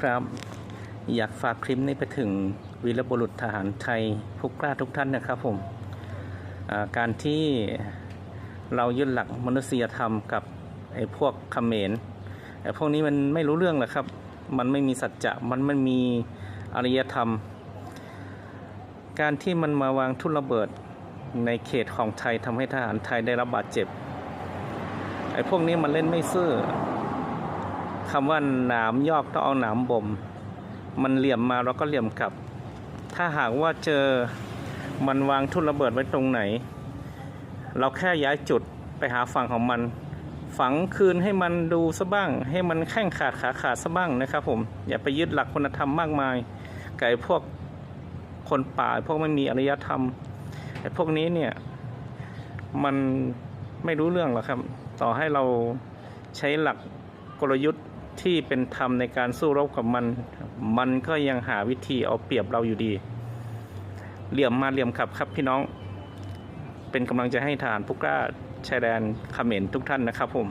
ครับ อยากฝากคลิปนี้ไปถึงวีรบุรุษทหารไทยผู้กล้าทุกท่านนะครับผมการที่เรายึดหลักมนุษยธรรมกับไอ้พวกเขมรไอ้พวกนี้มันไม่รู้เรื่องหรอกครับ มันไม่มีสัจจะมันไม่มีอารยธรรม การที่มันมาวางทุ่นระเบิดในเขตของไทยทำให้ทหารไทยได้รับบาดเจ็บไอ้พวกนี้มันเล่นไม่ซื่อ คำว่าหนามยอกต้องเอาหนามบ่ม มันเหลี่ยมมาเราก็เหลี่ยมกลับ ถ้าหากว่าเจอมันวางทุ่นระเบิดไว้ตรงไหน เราแค่ย้ายจุดไปหาฝั่งของมัน ฝังคืนให้มันดูซะบ้าง ให้มันแข้งขาดขาขาดซะบ้างนะครับผม อย่าไปยึดหลักคุณธรรมมากมายกับไอ้พวกคนป่าพวกไม่มีอารยธรรมไอ้พวกนี้เนี่ย มันไม่รู้เรื่องหรอกครับ ต่อให้เราใช้หลักกลยุทธ์ ที่เป็นธรรมในการสู้รบกับมัน มันก็ยังหาวิธีเอาเปรียบเราอยู่ดี เหลี่ยมมาเหลี่ยมขับครับพี่น้อง เป็นกำลังใจให้ทานผู้กล้าชายแดนเขมรทุกท่านนะครับผม